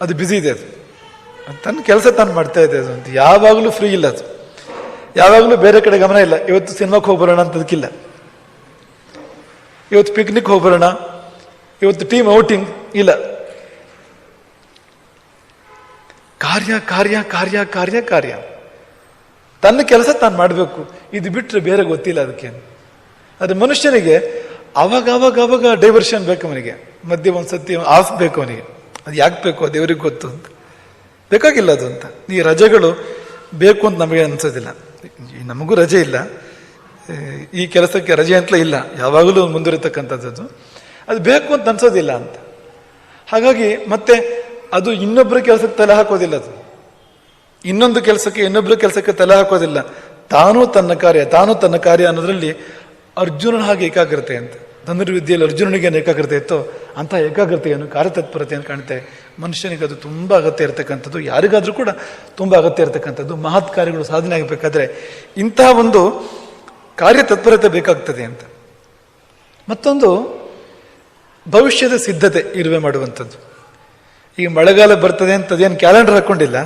ಅದು ಬ್ಯುಸಿ ಇದೆ ಅದು. ತನ್ನ ಕೆಲಸ ತಾನು ಮಾಡ್ತಾ ಇದೆ ಅದು ಅಂತ. ಯಾವಾಗಲೂ ಫ್ರೀ ಇಲ್ಲ ಅದು. ಯಾವಾಗಲೂ ಬೇರೆ ಕಡೆ ಗಮನ ಇಲ್ಲ. ಇವತ್ತು ಸಿನಿಮಾಕ್ಕೆ ಹೋಗ್ಬರೋಣ ಅಂತದಕ್ಕಿಲ್ಲ. ಇವತ್ತು ಪಿಕ್ನಿಕ್ ಹೋಗ್ಬರೋಣ ಇವತ್ತು ಟೀಮ್ ಔಟಿಂಗ್ ಇಲ್ಲ. ಕಾರ್ಯ ಕಾರ್ಯ ಕಾರ್ಯ ಕಾರ್ಯ ಕಾರ್ಯ. ತನ್ನ ಕೆಲಸ ತಾನು ಮಾಡಬೇಕು. ಇದು ಬಿಟ್ಟರೆ ಬೇರೆ ಗೊತ್ತಿಲ್ಲ ಅದಕ್ಕೆ. ಅದು ಮನುಷ್ಯನಿಗೆ ಅವಾಗ ಅವಾಗ ಅವಾಗ ಡೈವರ್ಷನ್ ಬೇಕು ಅವನಿಗೆ. ಮಧ್ಯೆ ಒಂದು ಸತಿ ಆಫ್ ಬೇಕು ಅವನಿಗೆ. ಅದು ಯಾಕೆ ಬೇಕು? ದೇವ್ರಿಗೆ ಗೊತ್ತು ಅಂತ. ಬೇಕಾಗಿಲ್ಲ ಅದು ಅಂತ. ಈ ರಜೆಗಳು ಬೇಕು ಅಂತ ನಮಗೆ ಅನಿಸೋದಿಲ್ಲ. ನಮಗೂ ರಜೆ ಇಲ್ಲ. ಈ ಕೆಲಸಕ್ಕೆ ರಜೆ ಅಂತಲೇ ಇಲ್ಲ. ಯಾವಾಗಲೂ ಮುಂದುವರಿತಕ್ಕಂಥದ್ದು ಅದು ಬೇಕು ಅಂತ ಅನ್ಸೋದಿಲ್ಲ ಅಂತ. ಹಾಗಾಗಿ ಮತ್ತೆ ಅದು ಇನ್ನೊಬ್ಬರ ಕೆಲಸಕ್ಕೆ ತಲೆ ಹಾಕೋದಿಲ್ಲ ಅದು. ಇನ್ನೊಂದು ಕೆಲಸಕ್ಕೆ ಇನ್ನೊಬ್ಬರ ಕೆಲಸಕ್ಕೆ ತಲೆ ಹಾಕೋದಿಲ್ಲ. ತಾನು ತನ್ನ ಕಾರ್ಯ, ತಾನು ತನ್ನ ಕಾರ್ಯ ಅನ್ನೋದ್ರಲ್ಲಿ ಅರ್ಜುನನ ಹಾಗೆ ಏಕಾಗ್ರತೆ ಅಂತ. ಧನುರ್ವಿದ್ಯೆಯಲ್ಲಿ ಅರ್ಜುನನಿಗೆ ಏನು ಏಕಾಗ್ರತೆ ಇತ್ತೋ ಅಂಥ ಏಕಾಗ್ರತೆಯನ್ನು, ಕಾರ್ಯತತ್ಪರತೆಯನ್ನು ಕಾಣುತ್ತೆ ಮನುಷ್ಯನಿಗೆ ಅದು ತುಂಬ ಅಗತ್ಯ ಇರತಕ್ಕಂಥದ್ದು, ಯಾರಿಗಾದರೂ ಕೂಡ ತುಂಬ ಅಗತ್ಯ ಇರತಕ್ಕಂಥದ್ದು. ಮಹತ್ ಕಾರ್ಯಗಳು ಸಾಧನೆ ಆಗಬೇಕಾದ್ರೆ ಇಂತಹ ಒಂದು ಕಾರ್ಯತತ್ಪರತೆ ಬೇಕಾಗ್ತದೆ ಅಂತ. ಮತ್ತೊಂದು ಭವಿಷ್ಯದ ಸಿದ್ಧತೆ ಇರುವೆ ಮಾಡುವಂಥದ್ದು. ಈಗ ಮಳೆಗಾಲ ಬರ್ತದೆ ಅಂತ ಅದೇನು ಕ್ಯಾಲೆಂಡರ್ ಹಾಕೊಂಡಿಲ್ಲ.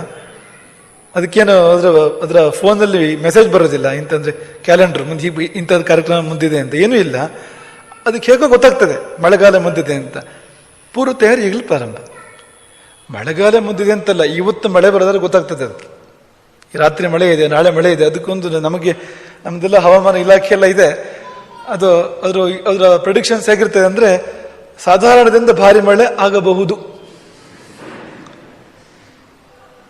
ಅದಕ್ಕೇನು ಅದರ ಅದರ ಫೋನಲ್ಲಿ ಮೆಸೇಜ್ ಬರೋದಿಲ್ಲ. ಇಂತಂದ್ರೆ ಕ್ಯಾಲೆಂಡರ್ ಮುಂದೆ ಹೀಗೆ ಇಂಥದ್ದು ಕಾರ್ಯಕ್ರಮ ಮುಂದಿದೆ ಅಂತ. ಏನೂ ಇಲ್ಲ. ಅದಕ್ಕೆ ಹೇಗೋ ಗೊತ್ತಾಗ್ತದೆ. ಮಳೆಗಾಲ ಮುಂದಿದೆ ಅಂತ. ಪೂರ್ವ ತಯಾರಿ ಈಗಲೂ ಪ್ರಾರಂಭ. ಮಳೆಗಾಲ ಮುಂದಿದೆ ಅಂತಲ್ಲ, ಇವತ್ತು ಮಳೆ ಬರೋದ್ರೆ ಗೊತ್ತಾಗ್ತದೆ ಅದಕ್ಕೆ. ರಾತ್ರಿ ಮಳೆ ಇದೆ, ನಾಳೆ ಮಳೆ ಇದೆ. ಅದಕ್ಕೊಂದು ನಮಗೆ, ನಮ್ದೆಲ್ಲ ಹವಾಮಾನ ಇಲಾಖೆ ಎಲ್ಲ ಇದೆ. ಅದು, ಅದರ ಅದರ ಪ್ರಿಡಿಕ್ಷನ್ಸ್ ಹೇಗಿರ್ತದೆ ಅಂದರೆ, ಸಾಧಾರಣದಿಂದ ಭಾರಿ ಮಳೆ ಆಗಬಹುದು.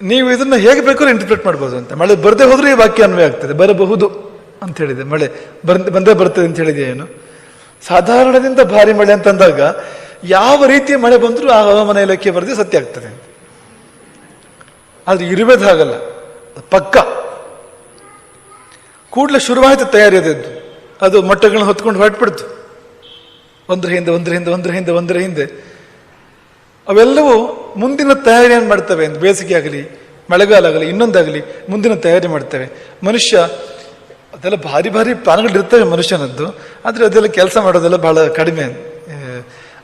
ನೀವು ಇದನ್ನ ಹೇಗೆ ಬೇಕಾದ್ರೂ ಇಂಟರ್ಪ್ರೇಟ್ ಮಾಡ್ಬೋದು ಅಂತ. ಮಳೆ ಬರದೇ ಹೋದ್ರೆ ಈ ವಾಕ್ಯ ಅನ್ವಯ ಆಗ್ತದೆ. ಬರಬಹುದು ಅಂತ ಹೇಳಿದೆ. ಮಳೆ ಬಂದ್, ಬಂದೇ ಬರ್ತದೆ ಅಂತ ಹೇಳಿದೆ ಏನು. ಸಾಧಾರಣದಿಂದ ಭಾರಿ ಮಳೆ ಅಂತಂದಾಗ ಯಾವ ರೀತಿಯ ಮಳೆ ಬಂದರೂ ಆ ಹವಾಮಾನ ಇಲಾಖೆ ವರದಿ ಸತ್ಯ ಆಗ್ತದೆ ಆದ್ರೆ ಇರುವೆದು ಹಾಗಲ್ಲ. ಪಕ್ಕ. ಕೂಡಲೇ ಶುರುವಾಯಿತು ತಯಾರಿ ಅದದ್ದು ಅದು ಮೊಟ್ಟೆಗಳನ್ನ ಹೊತ್ಕೊಂಡು ಹೊರಟ್ಬಿಡ್ತು. ಒಂದ್ರ ಹಿಂದೆ ಒಂದ್ರ ಹಿಂದೆ ಒಂದ್ರ ಹಿಂದೆ ಒಂದ್ರ ಹಿಂದೆ. ಅವೆಲ್ಲವೂ ಮುಂದಿನ ತಯಾರಿಯನ್ನು ಮಾಡ್ತವೆ ಅಂತ ಬೇಸಿಗೆ ಆಗಲಿ, ಮಳೆಗಾಲ ಆಗಲಿ, ಇನ್ನೊಂದಾಗಲಿ ಮುಂದಿನ ತಯಾರಿ ಮಾಡ್ತವೆ. ಮನುಷ್ಯ, ಅದೆಲ್ಲ ಭಾರಿ ಭಾರಿ ಪ್ಲಾನ್ಗಳಿರ್ತವೆ ಮನುಷ್ಯನದ್ದು, ಆದರೆ ಅದೆಲ್ಲ ಕೆಲಸ ಮಾಡೋದೆಲ್ಲ ಬಹಳ ಕಡಿಮೆ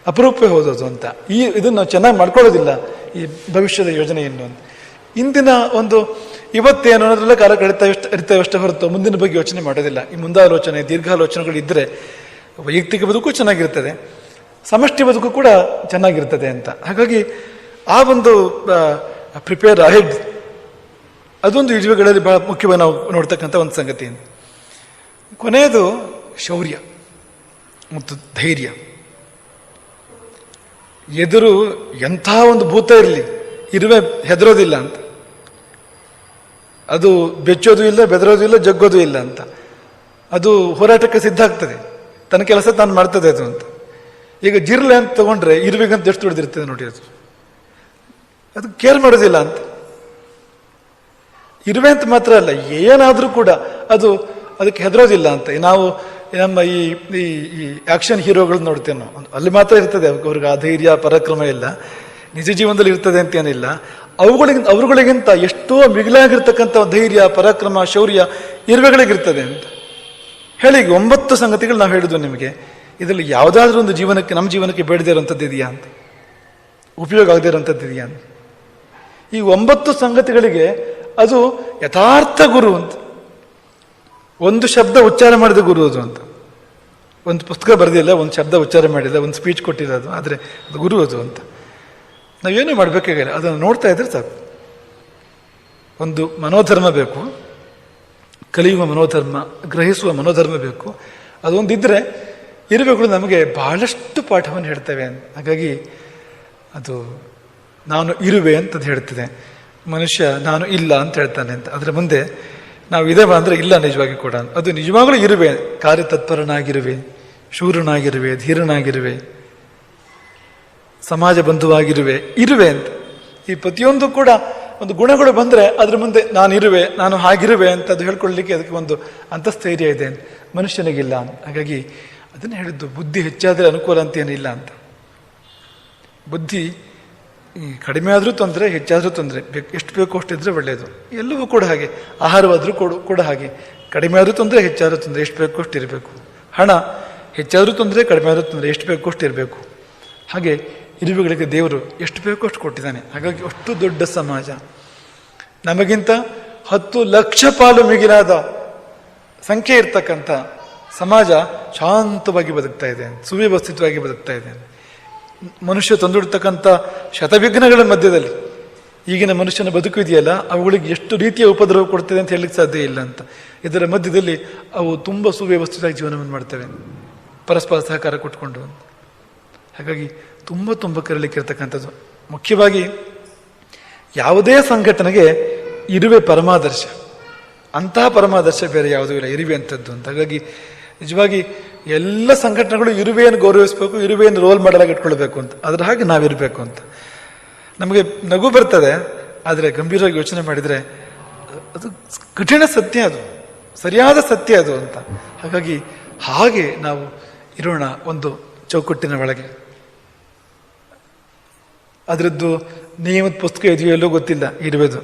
ಅಪರೂಪ ಹೋದದು ಅಂತ. ಈ ಇದನ್ನು ನಾವು ಚೆನ್ನಾಗಿ ಮಾಡ್ಕೊಳ್ಳೋದಿಲ್ಲ ಈ ಭವಿಷ್ಯದ ಯೋಜನೆಯನ್ನು ಇಂದಿನ ಒಂದು ಇವತ್ತೇನು ಅನ್ನೋದ್ರಲ್ಲ ಕಾಲ ಕಡಿತ ಅಷ್ಟೇ ಹೊರತು ಮುಂದಿನ ಬಗ್ಗೆ ಯೋಚನೆ ಮಾಡೋದಿಲ್ಲ. ಈ ಮುಂದಾಲೋಚನೆ, ದೀರ್ಘಾಲೋಚನೆಗಳು ಇದ್ದರೆ ವೈಯಕ್ತಿಕ ಬದುಕು ಚೆನ್ನಾಗಿರ್ತದೆ. ಸಮಷ್ಟಿ ಬದುಕು ಕೂಡ ಚೆನ್ನಾಗಿರ್ತದೆ ಅಂತ. ಹಾಗಾಗಿ ಆ ಒಂದು ಪ್ರಿಪೇರ್ ಅಹೆಡ್ ಅದೊಂದು ಇಜುವೆಗಳಲ್ಲಿ ಬಹಳ ಮುಖ್ಯವಾಗಿ ನಾವು ನೋಡ್ತಕ್ಕಂಥ ಒಂದು ಸಂಗತಿ. ಕೊನೆಯದು ಶೌರ್ಯ ಮತ್ತು ಧೈರ್ಯ. ಎದುರು ಎಂಥ ಒಂದು ಭೂತ ಇರಲಿ, ಇರುವೆ ಹೆದರೋದಿಲ್ಲ ಅಂತ. ಅದು ಬೆಚ್ಚೋದು ಇಲ್ಲ, ಬೆದರೋದು ಇಲ್ಲ, ಜಗ್ಗೋದು ಇಲ್ಲ ಅಂತ. ಅದು ಹೋರಾಟಕ್ಕೆ ಸಿದ್ಧ ಆಗ್ತದೆ. ತನ್ನ ಕೆಲಸ ತಾನು ಮಾಡ್ತದೆ ಅದು ಅಂತ. ಈಗ ಜಿರ್ಲೆ ಅಂತ ತಗೊಂಡ್ರೆ ಇರ್ಬೇಕಂತ ಎಷ್ಟು ಹೊಡೆದಿರ್ತದೆ ನೋಡಿ ಅದು. ಅದು ಕೇರ್ ಮಾಡೋದಿಲ್ಲ ಅಂತ. ಇರುವೆ ಅಂತ ಮಾತ್ರ ಅಲ್ಲ, ಏನಾದರೂ ಕೂಡ ಅದು ಅದಕ್ಕೆ ಹೆದರೋದಿಲ್ಲ ಅಂತ. ನಾವು ನಮ್ಮ ಈ ಈ ಈ ಆಕ್ಷನ್ ಹೀರೋಗಳನ್ನ ನೋಡ್ತೇವೆ ನಾವು. ಅಲ್ಲಿ ಮಾತ್ರ ಇರ್ತದೆ, ಅವ್ರಿಗೆ ಆ ಧೈರ್ಯ, ಪರಾಕ್ರಮ ಇಲ್ಲ. ನಿಜ ಜೀವನದಲ್ಲಿ ಇರ್ತದೆ ಅಂತ ಏನಿಲ್ಲ. ಅವುಗಳಿಗಿಂತ, ಅವರುಗಳಿಗಿಂತ ಎಷ್ಟೋ ಮಿಗಿಲಾಗಿರ್ತಕ್ಕಂಥ ಧೈರ್ಯ, ಪರಾಕ್ರಮ, ಶೌರ್ಯ ಇರುವೆಗಳಿಗಿರ್ತದೆ ಅಂತ. ಹೇಳಿ ಒಂಬತ್ತು ಸಂಗತಿಗಳು ನಾವು ಹೇಳಿದ್ವು ನಿಮಗೆ. ಇದರಲ್ಲಿ ಯಾವುದಾದ್ರೂ ಒಂದು ಜೀವನಕ್ಕೆ, ನಮ್ಮ ಜೀವನಕ್ಕೆ ಬೇಡದೇ ಇರುವಂಥದ್ದು ಇದೆಯಾ ಅಂತ? ಉಪಯೋಗ ಆಗದೇ ಇರುವಂಥದ್ದು ಇದೆಯಾ ಅಂತ? ಈ ಒಂಬತ್ತು ಸಂಗತಿಗಳಿಗೆ ಅದು ಯಥಾರ್ಥ ಗುರು ಅಂತ. ಒಂದು ಶಬ್ದ ಉಚ್ಚಾರ ಮಾಡಿದ ಗುರು ಅದು ಅಂತ. ಒಂದು ಪುಸ್ತಕ ಬರೆದಿಲ್ಲ, ಒಂದು ಶಬ್ದ ಉಚ್ಚಾರ ಮಾಡಿಲ್ಲ, ಒಂದು ಸ್ಪೀಚ್ ಕೊಟ್ಟಿಲ್ಲ ಅದು, ಆದರೆ ಅದು ಗುರು ಅದು ಅಂತ. ನಾವೇನು ಮಾಡಬೇಕಾಗಿಲ್ಲ, ಅದನ್ನು ನೋಡ್ತಾ ಇದ್ರೆ ಸಾಕು. ಒಂದು ಮನೋಧರ್ಮ ಬೇಕು, ಕಲಿಯುವ ಮನೋಧರ್ಮ, ಗ್ರಹಿಸುವ ಮನೋಧರ್ಮ ಬೇಕು, ಅದೊಂದಿದ್ರೆ ಇರುವೆಗಳು ನಮಗೆ ಬಹಳಷ್ಟು ಪಾಠವನ್ನು ಹೇಳ್ತವೆ ಹಾಗಾಗಿ ಅದು ನಾನು ಇರುವೆ ಅಂತ ಹೇಳ್ತಿದೆ. ಮನುಷ್ಯ ನಾನು ಇಲ್ಲ ಅಂತ ಹೇಳ್ತಾನೆ ಅಂತ. ಅದರ ಮುಂದೆ ನಾವು ಇದೆ ಅಂದರೆ ಇಲ್ಲ ನಿಜವಾಗಿ ಕೂಡ. ಅದು ನಿಜವಾಗಲೂ ಇರುವೆ, ಕಾರ್ಯತತ್ಪರನಾಗಿರುವೆ, ಶೂರನಾಗಿರುವೆ, ಧೀರನಾಗಿರುವೆ ಸಮಾಜ ಬಂಧುವಾಗಿರುವೆ ಇರುವೆ ಅಂತ. ಈ ಪ್ರತಿಯೊಂದು ಕೂಡ ಒಂದು ಗುಣಗಳು ಬಂದ್ರೆ ಅದ್ರ ಮುಂದೆ ನಾನು ಇರುವೆ, ನಾನು ಹಾಗಿರುವೆ ಅಂತ ಅದು ಹೇಳ್ಕೊಳ್ಳಿಕ್ಕೆ ಅದಕ್ಕೆ ಒಂದು ಅಂತಸ್ಥೈರ್ಯ ಇದೆ ಮನುಷ್ಯನಿಗಿಲ್ಲ ಹಾಗಾಗಿ ಅದನ್ನ ಹೇಳಿದ್ದು, ಬುದ್ಧಿ ಹೆಚ್ಚಾದರೆ ಅನುಕೂಲ ಅಂತ ಏನಿಲ್ಲ ಅಂತ. ಬುದ್ಧಿ ಕಡಿಮೆ ಆದರೂ ತೊಂದರೆ, ಹೆಚ್ಚಾದರೂ ತೊಂದರೆ. ಬೇಕು, ಎಷ್ಟು ಬೇಕೋ ಅಷ್ಟಿದ್ರೆ ಒಳ್ಳೆಯದು ಎಲ್ಲವೂ ಕೂಡ ಹಾಗೆ. ಆಹಾರವಾದರೂ ಕೂಡ ಕೂಡ ಹಾಗೆ. ಕಡಿಮೆ ಆದರೂ ತೊಂದರೆ, ಹೆಚ್ಚಾದರೂ ತೊಂದರೆ. ಎಷ್ಟು ಬೇಕೋ ಅಷ್ಟು ಇರಬೇಕು. ಹಣ ಹೆಚ್ಚಾದರೂ ತೊಂದರೆ, ಕಡಿಮೆ ಆದರೂ ತೊಂದರೆ. ಎಷ್ಟು ಬೇಕೋ ಅಷ್ಟು ಇರಬೇಕು. ಹಾಗೆ ಇರುವೆಗಳಿಗೆ ದೇವರು ಎಷ್ಟು ಬೇಕೋ ಅಷ್ಟು ಕೊಟ್ಟಿದ್ದಾನೆ. ಹಾಗಾಗಿ ಅಷ್ಟು ದೊಡ್ಡ ಸಮಾಜ. ನಮಗಿಂತ ಹತ್ತು ಲಕ್ಷ ಪಾಲು ಮಿಗಿಲಾದ ಸಂಖ್ಯೆ ಇರ್ತಕ್ಕಂಥ ಸಮಾಜ ಶಾಂತವಾಗಿ ಬದುಕ್ತಾ ಇದೆ, ಸುವ್ಯವಸ್ಥಿತವಾಗಿ ಬದುಕ್ತಾ ಇದೆ. ಮನುಷ್ಯ ತಂದುಡ್ತಕ್ಕಂಥ ಶತವಿಘ್ನಗಳ ಮಧ್ಯದಲ್ಲಿ ಈಗಿನ ಮನುಷ್ಯನ ಬದುಕು ಇದೆಯಲ್ಲ, ಅವುಗಳಿಗೆ ಎಷ್ಟು ರೀತಿಯ ಉಪದ್ರವ ಕೊಡ್ತದೆ ಅಂತ ಹೇಳಲಿಕ್ಕೆ ಸಾಧ್ಯ ಇಲ್ಲ ಅಂತ. ಇದರ ಮಧ್ಯದಲ್ಲಿ ಅವು ತುಂಬ ಸುವ್ಯವಸ್ಥಿತವಾಗಿ ಜೀವನವನ್ನು ಮಾಡ್ತವೆ. ಪರಸ್ಪರ ಸಹಕಾರ ಕೊಟ್ಕೊಂಡು. ಹಾಗಾಗಿ ತುಂಬ ತುಂಬ ಕರೀಲಿಕ್ಕಿರ್ತಕ್ಕಂಥದ್ದು. ಮುಖ್ಯವಾಗಿ ಯಾವುದೇ ಸಂಘಟನೆಗೆ ಇರುವೆ ಪರಮಾದರ್ಶ. ಅಂತಹ ಪರಮಾದರ್ಶ ಬೇರೆ ಯಾವುದೂ ಇಲ್ಲ, ಇರುವೆ ಅಂಥದ್ದು ಅಂತ. ಹಾಗಾಗಿ ನಿಜವಾಗಿ ಎಲ್ಲ ಸಂಘಟನೆಗಳು ಇರುವೆಯನ್ನು ಗೌರವಿಸಬೇಕು ಇರುವೆಯನ್ನು ರೋಲ್ ಮಾಡಲಾಗಿ ಇಟ್ಕೊಳ್ಬೇಕು ಅಂತ. ಅದ್ರ ಹಾಗೆ ನಾವಿರಬೇಕು ಅಂತ. ನಮಗೆ ನಗು ಬರ್ತದೆ, ಆದರೆ ಗಂಭೀರವಾಗಿ ಯೋಚನೆ ಮಾಡಿದರೆ ಅದು ಕಠಿಣ ಸತ್ಯ ಅದು. ಸರಿಯಾದ ಸತ್ಯ ಅದು ಅಂತ. ಹಾಗಾಗಿ ಹಾಗೆ ನಾವು ಇರೋಣ ಒಂದು ಚೌಕಟ್ಟಿನ ಒಳಗೆ. ಅದರದ್ದು ನಿಯಮದ ಪುಸ್ತಕ ಇದೆಯೋ ಎಲ್ಲೋ ಗೊತ್ತಿಲ್ಲ, ಇರುವುದು.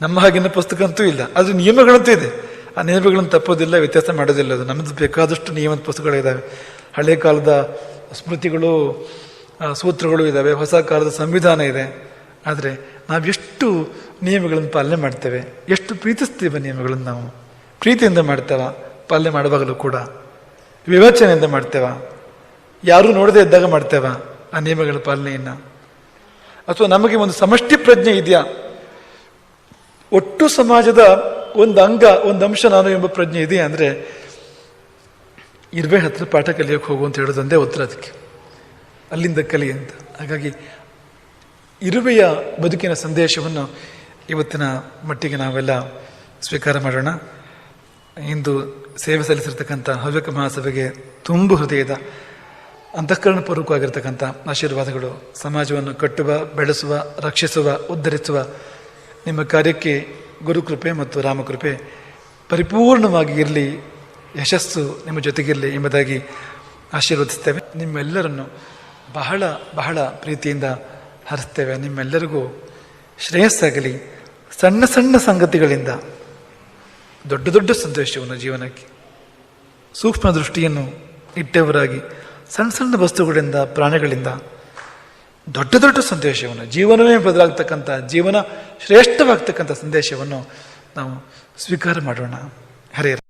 ನಮ್ಮ ಹಾಗಿನ ಪುಸ್ತಕ ಅಂತೂ ಇಲ್ಲ. ಅದು ನಿಯಮಗಳಂತೂ ಇದೆ. ಆ ನಿಯಮಗಳನ್ನು ತಪ್ಪೋದಿಲ್ಲ, ವ್ಯತ್ಯಾಸ ಮಾಡೋದಿಲ್ಲ. ಅದು ನಮ್ಮದು ಬೇಕಾದಷ್ಟು ನಿಯಮದ ಪುಸ್ತಕಗಳಿದ್ದಾವೆ ಹಳೆ ಕಾಲದ ಸ್ಮೃತಿಗಳು ಸೂತ್ರಗಳು ಇದ್ದಾವೆ ಹೊಸ ಕಾಲದ ಸಂವಿಧಾನ ಇದೆ. ಆದರೆ ನಾವು ಎಷ್ಟು ನಿಯಮಗಳನ್ನು ಪಾಲನೆ ಮಾಡ್ತೇವೆ? ಎಷ್ಟು ಪ್ರೀತಿಸ್ತೇವೆ ನಿಯಮಗಳನ್ನು ನಾವು? ಪ್ರೀತಿಯಿಂದ ಮಾಡ್ತೇವ? ಪಾಲನೆ ಮಾಡುವಾಗಲೂ ಕೂಡ. ವಿವೇಚನೆಯಿಂದ ಮಾಡ್ತೇವ? ಯಾರೂ ನೋಡದೇ ಇದ್ದಾಗ ಮಾಡ್ತೇವ ಆ ನಿಯಮಗಳ ಪಾಲನೆಯನ್ನು? ಅಥವಾ ನಮಗೆ ಒಂದು ಸಮಷ್ಟಿ ಪ್ರಜ್ಞೆ ಇದೆಯಾ? ಒಟ್ಟು ಸಮಾಜದ ಒಂದು ಅಂಗ, ಒಂದು ಅಂಶ ನಾನು ಎಂಬ ಪ್ರಜ್ಞೆ ಇದೆ ಅಂದರೆ ಇರುವೆ ಹತ್ರ ಪಾಠ ಕಲಿಯೋಕೆ ಹೋಗು ಅಂತ ಹೇಳೋದೊಂದೇ ಉತ್ತರ ಅದಕ್ಕೆ. ಅಲ್ಲಿಂದ ಕಲಿ ಅಂತ. ಹಾಗಾಗಿ ಇರುವೆಯ ಬದುಕಿನ ಸಂದೇಶವನ್ನು ಇವತ್ತಿನ ಮಟ್ಟಿಗೆ ನಾವೆಲ್ಲ ಸ್ವೀಕಾರ ಮಾಡೋಣ. ಇಂದು ಸೇವೆ ಸಲ್ಲಿಸಿರ್ತಕ್ಕಂಥ ಹವ್ಯಕ ಮಹಾಸಭೆಗೆ ತುಂಬು ಹೃದಯದ ಅಂತಃಕರಣಪೂರ್ವಕವಾಗಿರ್ತಕ್ಕಂಥ ಆಶೀರ್ವಾದಗಳು ಸಮಾಜವನ್ನು ಕಟ್ಟುವ, ಬೆಳೆಸುವ, ರಕ್ಷಿಸುವ, ಉದ್ಧರಿಸುವ ನಿಮ್ಮ ಕಾರ್ಯಕ್ಕೆ ಗುರುಕೃಪೆ ಮತ್ತು ರಾಮಕೃಪೆ ಪರಿಪೂರ್ಣವಾಗಿ ಇರಲಿ, ಯಶಸ್ಸು ನಿಮ್ಮ ಜೊತೆಗಿರಲಿ ಎಂಬುದಾಗಿ ಆಶೀರ್ವದಿಸ್ತೇವೆ. ನಿಮ್ಮೆಲ್ಲರನ್ನು ಬಹಳ ಬಹಳ ಪ್ರೀತಿಯಿಂದ ಹರಿಸ್ತೇವೆ. ನಿಮ್ಮೆಲ್ಲರಿಗೂ ಶ್ರೇಯಸ್ಸಾಗಲಿ. ಸಣ್ಣ ಸಣ್ಣ ಸಂಗತಿಗಳಿಂದ ದೊಡ್ಡ ದೊಡ್ಡ ಸಂತೋಷವನ್ನು ಜೀವನಕ್ಕೆ ಸೂಕ್ಷ್ಮ ದೃಷ್ಟಿಯನ್ನು ಇಟ್ಟವರಾಗಿ, ಸಣ್ಣ ಸಣ್ಣ ವಸ್ತುಗಳಿಂದ, ಪ್ರಾಣಿಗಳಿಂದ ದೊಡ್ಡ ದೊಡ್ಡ ಸಂದೇಶವನ್ನು ಜೀವನವೇ ಬದಲಾಗ್ತಕ್ಕಂಥ ಜೀವನ ಶ್ರೇಷ್ಠವಾಗ್ತಕ್ಕಂಥ ಸಂದೇಶವನ್ನು ನಾವು ಸ್ವೀಕಾರ ಮಾಡೋಣ. ಹರೇ